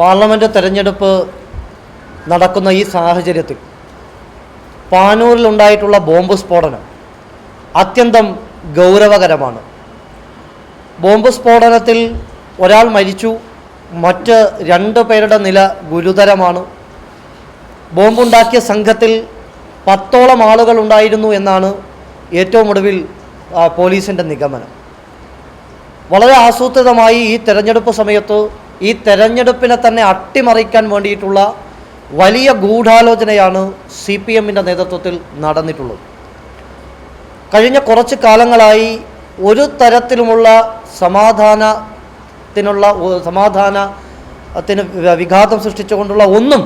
Parliament തെരഞ്ഞെടുപ്പ് നടക്കുന്ന ഈ സാഹചര്യത്തിൽ പാനൂരിലുണ്ടായിട്ടുള്ള ബോംബ് സ്ഫോടനം അത്യന്തം ഗൗരവകരമാണ്. ബോംബ് സ്ഫോടനത്തിൽ ഒരാൾ മരിച്ചു മറ്റ് രണ്ട് പേരുടെ നില ഗുരുതരമാണ്. ബോംബുണ്ടാക്കിയ സംഘത്തിൽ പത്തോളം ആളുകൾ ഉണ്ടായിരുന്നു എന്നാണ് ഏറ്റവും ഒടുവിൽ പോലീസിന്റെ നിഗമനം. വളരെ ആസൂത്രിതമായി ഈ തെരഞ്ഞെടുപ്പ് സമയത്ത് ഈ തെരഞ്ഞെടുപ്പിനെ തന്നെ അട്ടിമറിക്കാൻ വേണ്ടിയിട്ടുള്ള വലിയ ഗൂഢാലോചനയാണ് സി പി എമ്മിന്റെ നേതൃത്വത്തിൽ നടന്നിട്ടുള്ളത്. കഴിഞ്ഞ കുറച്ച് കാലങ്ങളായി ഒരു തരത്തിലുമുള്ള സമാധാനത്തിനുള്ള സമാധാന സമാധാനത്തിന് വിഘാതം സൃഷ്ടിച്ചുകൊണ്ടുള്ള ഒന്നും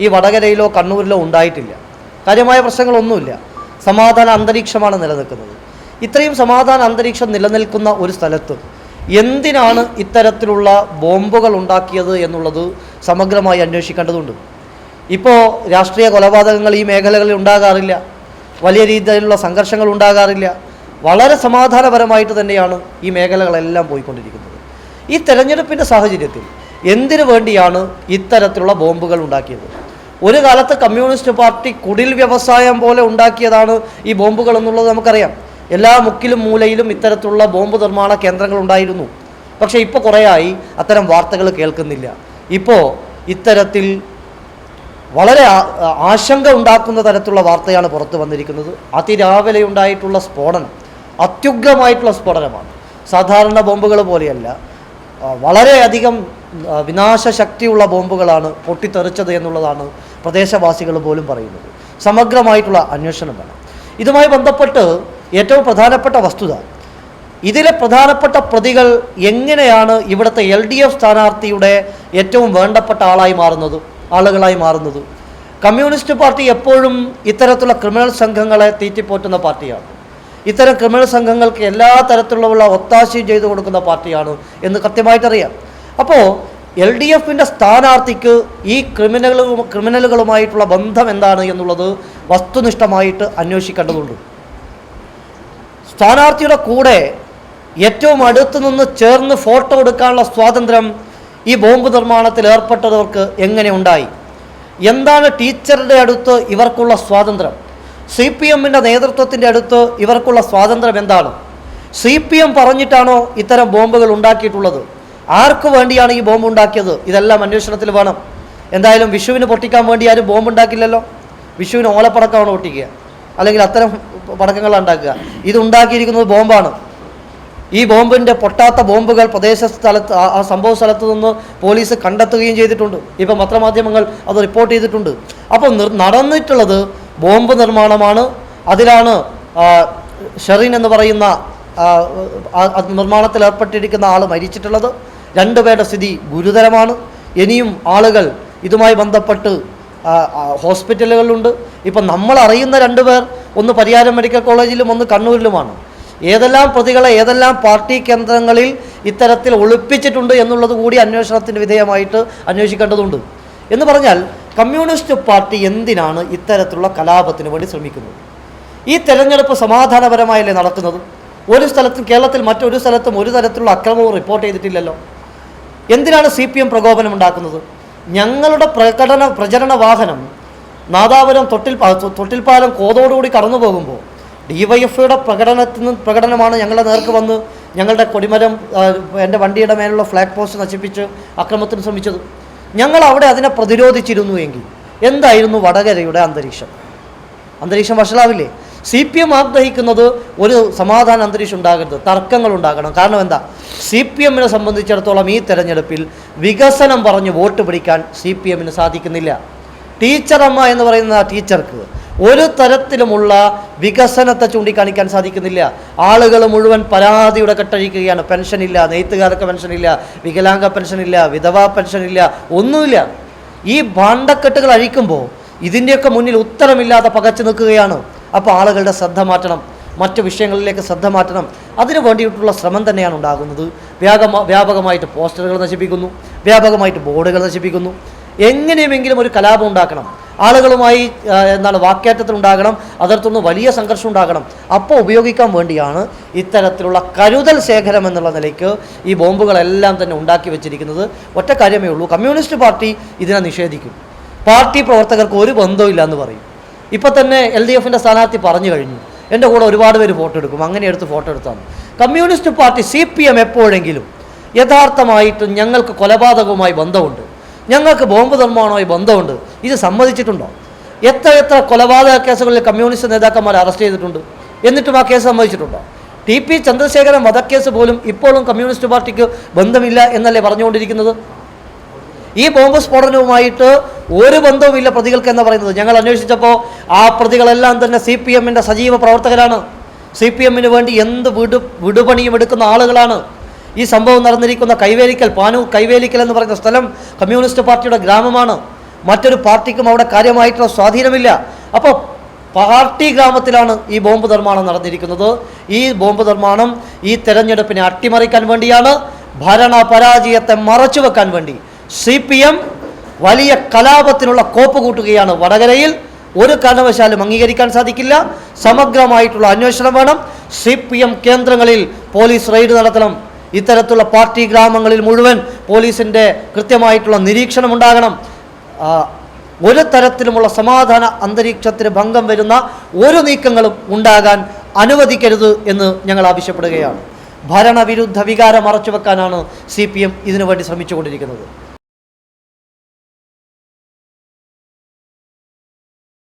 ഈ വടകരയിലോ കണ്ണൂരിലോ ഉണ്ടായിട്ടില്ല. കാര്യമായ പ്രശ്നങ്ങളൊന്നുമില്ല. സമാധാന അന്തരീക്ഷമാണ് നിലനിൽക്കുന്നത്. ഇത്രയും സമാധാന അന്തരീക്ഷം നിലനിൽക്കുന്ന ഒരു സ്ഥലത്ത് എന്തിനാണ് ഇത്തരത്തിലുള്ള ബോംബുകൾ ഉണ്ടാക്കിയത് എന്നുള്ളത് സമഗ്രമായി അന്വേഷിക്കേണ്ടതുണ്ട്. ഇപ്പോൾ രാഷ്ട്രീയ കൊലപാതകങ്ങൾ ഈ മേഖലകളിൽ ഉണ്ടാകാറില്ല. വലിയ രീതിയിലുള്ള സംഘർഷങ്ങൾ ഉണ്ടാകാറില്ല. വളരെ സമാധാനപരമായിട്ട് തന്നെയാണ് ഈ മേഖലകളെല്ലാം പോയിക്കൊണ്ടിരിക്കുന്നത്. ഈ തെരഞ്ഞെടുപ്പിന്റെ സാഹചര്യത്തിൽ എന്തിനു വേണ്ടിയാണ് ഇത്തരത്തിലുള്ള ബോംബുകൾ ഉണ്ടാക്കിയത്? ഒരു കാലത്ത് കമ്മ്യൂണിസ്റ്റ് പാർട്ടി കുടിൽ വ്യവസായം പോലെ ഉണ്ടാക്കിയതാണ് ഈ ബോംബുകൾ എന്നുള്ളത് നമുക്കറിയാം. എല്ലാ മുക്കിലും മൂലയിലും ഇത്തരത്തിലുള്ള ബോംബ് നിർമ്മാണ കേന്ദ്രങ്ങൾ ഉണ്ടായിരുന്നു. പക്ഷേ ഇപ്പോൾ കുറേയായി അത്തരം വാർത്തകൾ കേൾക്കുന്നില്ല. ഇപ്പോൾ ഇത്തരത്തിൽ വളരെ ആശങ്ക ഉണ്ടാക്കുന്ന തരത്തിലുള്ള വാർത്തയാണ് പുറത്തു വന്നിരിക്കുന്നത്. അതിരാവിലെ ഉണ്ടായിട്ടുള്ള സ്ഫോടനം അത്യുഗ്രമായിട്ടുള്ള സ്ഫോടനമാണ്. സാധാരണ ബോംബുകൾ പോലെയല്ല. വളരെയധികം വിനാശശക്തിയുള്ള ബോംബുകളാണ് പൊട്ടിത്തെറിച്ചത് എന്നുള്ളതാണ് പ്രദേശവാസികൾ പോലും പറയുന്നത്. സമഗ്രമായിട്ടുള്ള അന്വേഷണം വേണം. ഇതുമായി ബന്ധപ്പെട്ട് ഏറ്റവും പ്രധാനപ്പെട്ട വസ്തുത. ഇതിലെ പ്രധാനപ്പെട്ട പ്രതികൾ എങ്ങനെയാണ് ഇവിടുത്തെ എൽ ഡി എഫ് സ്ഥാനാർത്ഥിയുടെ ഏറ്റവും വേണ്ടപ്പെട്ട ആളായി മാറുന്നത് ആളുകളായി മാറുന്നത്? കമ്മ്യൂണിസ്റ്റ് പാർട്ടി എപ്പോഴും ഇത്തരത്തിലുള്ള ക്രിമിനൽ സംഘങ്ങളെ തീറ്റിപ്പോറ്റുന്ന പാർട്ടിയാണ്. ഇത്തരം ക്രിമിനൽ സംഘങ്ങൾക്ക് എല്ലാ തരത്തിലുള്ള ഒത്താശയും ചെയ്തു കൊടുക്കുന്ന പാർട്ടിയാണ് എന്ന് കൃത്യമായിട്ടറിയാം. അപ്പോൾ എൽ ഡി എഫിന്റെ സ്ഥാനാർത്ഥിക്ക് ഈ ക്രിമിനലുകളും ക്രിമിനലുകളുമായിട്ടുള്ള ബന്ധം എന്താണ് എന്നുള്ളത് വസ്തുനിഷ്ഠമായിട്ട് അന്വേഷിക്കേണ്ടതുണ്ട്. സ്ഥാനാർത്ഥിയുടെ കൂടെ ഏറ്റവും അടുത്ത് നിന്ന് ചേർന്ന് ഫോട്ടോ എടുക്കാനുള്ള സ്വാതന്ത്ര്യം ഈ ബോംബ് നിർമ്മാണത്തിൽ ഏർപ്പെട്ടവർക്ക് എങ്ങനെ ഉണ്ടായി? എന്താണ് ടീച്ചറുടെ അടുത്ത് ഇവർക്കുള്ള സ്വാതന്ത്ര്യം? സി പി എമ്മിന്റെ നേതൃത്വത്തിന്റെ അടുത്ത് ഇവർക്കുള്ള സ്വാതന്ത്ര്യം എന്താണ്? സി പി എം പറഞ്ഞിട്ടാണോ ഇത്തരം ബോംബുകൾ ഉണ്ടാക്കിയിട്ടുള്ളത്? ആർക്ക് വേണ്ടിയാണ് ഈ ബോംബ് ഉണ്ടാക്കിയത്? ഇതെല്ലാം അന്വേഷണത്തിൽ വേണം. എന്തായാലും വിഷുവിന് പൊട്ടിക്കാൻ വേണ്ടി ആരും ബോംബ് ഉണ്ടാക്കില്ലല്ലോ വിഷുവിന് ഓലപ്പടക്കമാണ് പൊട്ടിക്കുക. അല്ലെങ്കിൽ അത്തരം പടക്കങ്ങളാണ് ഉണ്ടാക്കുക ബോംബാണ്. ഈ ബോംബിന്റെ പൊട്ടാത്ത ബോംബുകൾ പ്രദേശ സ്ഥലത്ത് ആ- സംഭവ സ്ഥലത്ത് നിന്ന് പോലീസ് കണ്ടെത്തുകയും ചെയ്തിട്ടുണ്ട്. ഇപ്പം പത്രമാധ്യമങ്ങൾ അത് റിപ്പോർട്ട് ചെയ്തിട്ടുണ്ട്. അപ്പോൾ നടന്നിട്ടുള്ളത് ബോംബ് നിർമ്മാണമാണ്. അതിലാണ് ഷെറിൻ എന്ന് പറയുന്ന നിർമ്മാണത്തിൽ ഏർപ്പെട്ടിരിക്കുന്ന ആൾ മരിച്ചിട്ടുള്ളത്. രണ്ടുപേരുടെ സ്ഥിതി ഗുരുതരമാണ്. ഇനിയും ആളുകൾ ഇതുമായി ബന്ധപ്പെട്ട് ഹോസ്പിറ്റലുകളിലുണ്ട് ഇപ്പം നമ്മൾ അറിയുന്ന രണ്ട് പേർ ഒന്ന് പരിയാരം മെഡിക്കൽ കോളേജിലും ഒന്ന് കണ്ണൂരിലുമാണ്. ഏതെല്ലാം പ്രതികളെ ഏതെല്ലാം പാർട്ടി കേന്ദ്രങ്ങളിൽ ഇത്തരത്തിൽ ഒളിപ്പിച്ചിട്ടുണ്ട് എന്നുള്ളത് കൂടി അന്വേഷണത്തിന് വിധേയമായിട്ട് അന്വേഷിക്കേണ്ടതുണ്ട്. എന്ന് പറഞ്ഞാൽ കമ്മ്യൂണിസ്റ്റ് പാർട്ടി എന്തിനാണ് ഇത്തരത്തിലുള്ള കലാപത്തിന് വേണ്ടി ശ്രമിക്കുന്നത്? ഈ തെരഞ്ഞെടുപ്പ് സമാധാനപരമായല്ലേ നടക്കുന്നത്? ഒരു സ്ഥലത്തും കേരളത്തിൽ മറ്റൊരു സ്ഥലത്തും ഒരു തരത്തിലുള്ള അക്രമവും റിപ്പോർട്ട് ചെയ്തിട്ടില്ലല്ലോ. എന്തിനാണ് സി പി എം പ്രകോപനം ഉണ്ടാക്കുന്നത്? ഞങ്ങളുടെ പ്രകടന പ്രചരണ വാഹനം നാദാപുരം തൊട്ടിൽ തൊട്ടിൽപ്പാലം കോതോടുകൂടി കടന്നു പോകുമ്പോൾ ഡിവൈഎഫ്ഐയുടെ പ്രകടനത്തിൽ നിന്ന് പ്രകടനമാണ് ഞങ്ങളുടെ നേർക്ക് വന്ന് ഞങ്ങളുടെ കൊടിമരം എന്റെ വണ്ടിയുടെ മേലുള്ള ഫ്ലാഗ് പോസ്റ്റ് നശിപ്പിച്ച് അക്രമത്തിന് ശ്രമിച്ചത്. ഞങ്ങൾ അവിടെ അതിനെ പ്രതിരോധിച്ചിരുന്നു എങ്കിൽ എന്തായിരുന്നു വടകരയുടെ അന്തരീക്ഷം? അന്തരീക്ഷം വഷളാവില്ലേ? സി പി എം ആഗ്രഹിക്കുന്നത് ഒരു സമാധാന അന്തരീക്ഷം ഉണ്ടാകരുത്. തർക്കങ്ങൾ ഉണ്ടാകണം. കാരണം എന്താ? സി പി എമ്മിനെ സംബന്ധിച്ചിടത്തോളം ഈ തെരഞ്ഞെടുപ്പിൽ വികസനം പറഞ്ഞ് വോട്ട് പിടിക്കാൻ സി പി എമ്മിന് സാധിക്കുന്നില്ല. ടീച്ചറമ്മ എന്ന് പറയുന്ന ആ ടീച്ചർക്ക് ഒരു തരത്തിലുമുള്ള വികസനത്തെ ചൂണ്ടിക്കാണിക്കാൻ സാധിക്കുന്നില്ല. ആളുകൾ മുഴുവൻ പരാതിയുടെ കെട്ടഴിക്കുകയാണ്. പെൻഷനില്ല നെയ്ത്തുകാർക്ക് പെൻഷനില്ല വികലാംഗ പെൻഷനില്ല വിധവാ പെൻഷനില്ല ഒന്നുമില്ല. ഈ ഭാണ്ഡക്കെട്ടുകൾ അഴിക്കുമ്പോൾ ഇതിന്റെയൊക്കെ മുന്നിൽ ഉത്തരമില്ലാതെ പകച്ചു നിൽക്കുകയാണ്. അപ്പോൾ ആളുകളുടെ ശ്രദ്ധ മാറ്റണം മറ്റു വിഷയങ്ങളിലേക്ക് ശ്രദ്ധ മാറ്റണം. അതിനു വേണ്ടിയിട്ടുള്ള ശ്രമം തന്നെയാണ് ഉണ്ടാകുന്നത്. വ്യാപക വ്യാപകമായിട്ട് പോസ്റ്ററുകൾ നശിപ്പിക്കുന്നു വ്യാപകമായിട്ട് ബോർഡുകൾ നശിപ്പിക്കുന്നു. എങ്ങനെയുമെങ്കിലും ഒരു കലാപം ഉണ്ടാക്കണം. ആളുകളുമായി എന്താണ് എന്താണ് വാക്കേറ്റത്തിലുണ്ടാകണം അതിർത്തുനിന്ന് വലിയ സംഘർഷം ഉണ്ടാകണം. അപ്പോൾ ഉപയോഗിക്കാൻ വേണ്ടിയാണ് ഇത്തരത്തിലുള്ള കരുതൽ ശേഖരം എന്നുള്ള നിലയ്ക്ക് ഈ ബോംബുകളെല്ലാം തന്നെ ഉണ്ടാക്കി വെച്ചിരിക്കുന്നത്. ഒറ്റ കാര്യമേ ഉള്ളൂ. കമ്മ്യൂണിസ്റ്റ് പാർട്ടി ഇതിനെ നിഷേധിക്കും. പാർട്ടി പ്രവർത്തകർക്ക് ഒരു ബന്ധവും എന്ന് പറയും. ഇപ്പം തന്നെ എൽ ഡി എഫിന്റെ സ്ഥാനാർത്ഥി പറഞ്ഞു കഴിഞ്ഞു. എന്റെ കൂടെ ഒരുപാട് പേര് ഫോട്ടോ എടുക്കും. അങ്ങനെ എടുത്ത് ഫോട്ടോ എടുത്താണ് communist party C P M എപ്പോഴെങ്കിലും യഥാർത്ഥമായിട്ട് ഞങ്ങൾക്ക് കൊലപാതകവുമായി ബന്ധമുണ്ട്. ഞങ്ങൾക്ക് ബോംബ് നിർമ്മാണവുമായി ബന്ധമുണ്ട്. ഇത് സമ്മതിച്ചിട്ടുണ്ടോ? എത്ര എത്ര കൊലപാതക കേസുകളിൽ കമ്മ്യൂണിസ്റ്റ് നേതാക്കന്മാരെ അറസ്റ്റ് ചെയ്തിട്ടുണ്ട്? എന്നിട്ടും ആ കേസ് സമ്മതിച്ചിട്ടുണ്ടോ? ടി പി ചന്ദ്രശേഖരൻ വധക്കേസ് പോലും ഇപ്പോഴും കമ്മ്യൂണിസ്റ്റ് പാർട്ടിക്ക് ബന്ധമില്ല എന്നല്ലേ പറഞ്ഞുകൊണ്ടിരിക്കുന്നത്? ഈ ബോംബ് സ്ഫോടനവുമായിട്ട് ഒരു ബന്ധവുമില്ല പ്രതികൾക്ക് എന്ന് പറയുന്നത്. ഞങ്ങൾ അന്വേഷിച്ചപ്പോൾ ആ പ്രതികളെല്ലാം തന്നെ സി പി എമ്മിന്റെ സജീവ പ്രവർത്തകരാണ്. സി പി എമ്മിന് വേണ്ടി എന്ത് വിടു വിടുപണിയും എടുക്കുന്ന ആളുകളാണ്. ഈ സംഭവം നടന്നിരിക്കുന്ന കൈവേലിക്കൽ പാനൂർ കൈവേലിക്കൽ എന്ന് പറയുന്ന സ്ഥലം കമ്മ്യൂണിസ്റ്റ് പാർട്ടിയുടെ ഗ്രാമമാണ്. മറ്റൊരു പാർട്ടിക്കും അവിടെ കാര്യമായിട്ടുള്ള സ്വാധീനമില്ല. അപ്പോൾ പാർട്ടി ഗ്രാമത്തിലാണ് ഈ ബോംബ് നിർമ്മാണം നടന്നിരിക്കുന്നത്. ഈ ബോംബ് നിർമ്മാണം ഈ തെരഞ്ഞെടുപ്പിനെ അട്ടിമറിക്കാൻ വേണ്ടിയാണ് ഭരണ പരാജയത്തെ മറച്ചു വെക്കാൻ വേണ്ടി സി പി എം വലിയ കലാപത്തിനുള്ള കോപ്പ് കൂട്ടുകയാണ് വടകരയിൽ. ഒരു കാരണവശാലും അംഗീകരിക്കാൻ സാധിക്കില്ല. സമഗ്രമായിട്ടുള്ള അന്വേഷണം വേണം. സി പി എം കേന്ദ്രങ്ങളിൽ പോലീസ് റെയ്ഡ് നടത്തണം. ഇത്തരത്തിലുള്ള പാർട്ടി ഗ്രാമങ്ങളിൽ മുഴുവൻ പോലീസിന്റെ കൃത്യമായിട്ടുള്ള നിരീക്ഷണം ഉണ്ടാകണം. ഒരു തരത്തിലുമുള്ള സമാധാന അന്തരീക്ഷത്തിന് ഭംഗം വരുന്ന ഒരു നീക്കങ്ങളും ഉണ്ടാകാൻ അനുവദിക്കരുത് എന്ന് ഞങ്ങൾ ആവശ്യപ്പെടുകയാണ്. ഭരണവിരുദ്ധ വികാരം മറച്ചുവെക്കാനാണ് സി പി എം ഇതിനു വേണ്ടി ശ്രമിച്ചുകൊണ്ടിരിക്കുന്നത്.